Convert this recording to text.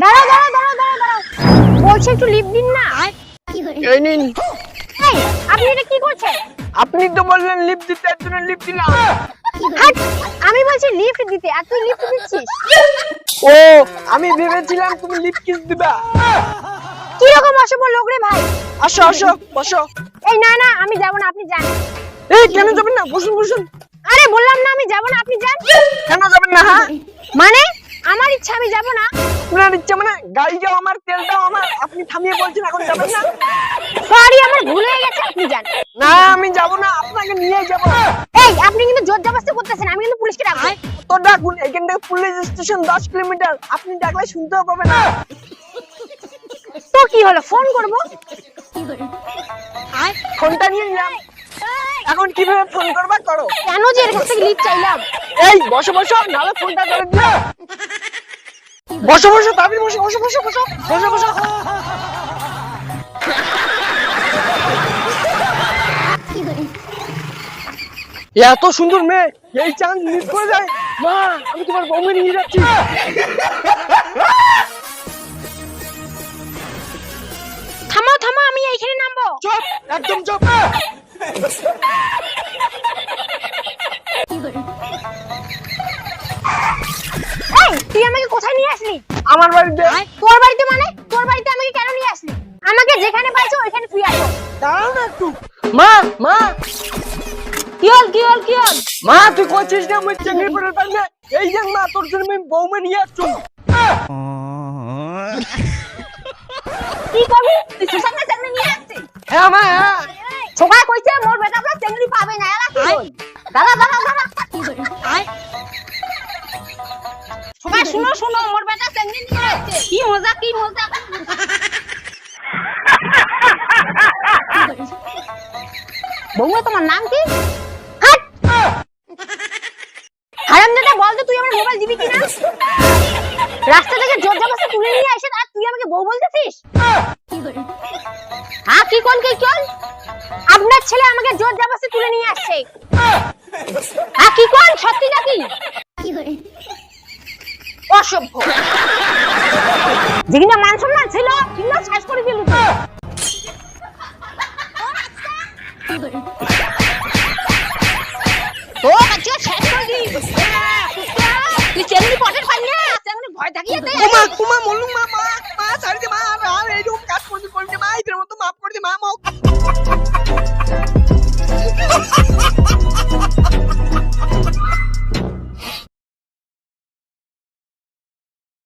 দাঁড়াও দাঁড়াও দাঁড়াও দাঁড়াও দাঁড়াও। বলছি একটু লিপ দিন না এই নিন। এই আপনি এটা কি করছেন? আপনি তো বললেন লিপ দিতে এর জন্য লিপ দিলাম। হাট আমি বলছি লিফট দিতে আর তুই লিফট দিচ্ছিস? ও আমি ভেবেছিলাম তুমি লিপ কিস দিবা। কি রকম অসভ্য লোক রে ভাই? আসো আসো বসো। এই না না আমি যাব না আপনি যান। এই কেন যাবেন না? বসুন বসুন। আরে বললাম না আমি যাব না আপনি যান। কেন যাবেন না? হ্যাঁ মানে আমার ইচ্ছা আমি যাব না। আপনার ইচ্ছা মানে গাড়িটাও আমার তেলটাও আমার। আপনি থামিয়ে বলছেন এখন যাবেন না? সরি আমার ভুল হয়ে গেছে আপনি যান। না আমি যাব না আপনাকে নিয়ে যাব। এই আপনি কিন্তু জোর জবরদস্তি করতেছেন আমি কিন্তু পুলিশকে ডাকবো। তো ডাকুন এখান থেকে পুলিশ স্টেশন দশ কিলোমিটার। আপনি ডাকলে শুনতেও পাবেন না। তো কি হলো ফোন করব? ফোনটা নিয়ে নিলাম। এখন কীভাবে ফোন করবা করো। কেন যে এর কাছ থেকে লিফট চাইলাম? এই বসো বসো নাহলে ফোনটা করে দিও। বসো বসো তাড়াতাড়ি বসো বসো বসো বসো বসো বসো। এত সুন্দর মেয়ে এই চান্স মিস করে যায় মা আমি তোমার বউকে নিয়ে যাচ্ছি। থামো থামো আমি এইখানে নামবো। চুপ একদম চুপ। আমাকে কোথায় নিয়ে আসলি? আমার বাড়িতে। তোর বাড়িতে মানে? তোর বাড়িতে আমাকে কেন নিয়ে আসলি? আমাকে যেখানে পাইছো ওইখানে তুই আসো দাঁড়াও না একটু। মা মা। কি হল কি হল কি হল? মা তুই করছিস না? আমি চেঙ্গি পড়ে পারবে এই যে মা তোর জন্য আমি বউমে নিয়ে আসছো। কি করবি? তুই সুসানের সামনে নিয়ে আসছিস? হ্যাঁ মা হ্যাঁ। সবাই কইছে মোর বেটা আপনার চেংড়ি পাবে না এলা কি হল দাদা দাদা দাদা শুনো শুনো, মোর বেটা চেংড়ি নিয়ে আসছে। কি মজা কি মজা। বৌমা, তোমার নাম কি? হারামজাদা বল তো, তুই আমার মোবাইল দিবি কিনা? রাস্তা থেকে জোর জবরদস্তি তুলে নিয়ে এসে আর তুই আমাকে বউ বলতেছিস? হ্যাঁ কি কোন কি কোন? আপনার ছেলে আমাকে জোর জবরদস্তি তুলে নিয়ে আসছে। হ্যাঁ কি কোন? সত্যি নাকি? অসভ্য। যেখানে মান সম্মান ছিল কিংবা শেষ করে দিল তো ও বাচ্চা শেষ করে দিল তুই চেঙ্গি পটের পাই না চেঙ্গি ভয় থাকিয়ে দে। ও মা কুমা মলুম মা মা মা, ছাড়ি দে মা আর এই রকম কাজ করে করে মা, এদের মতো মাফ করে দে, মা মোক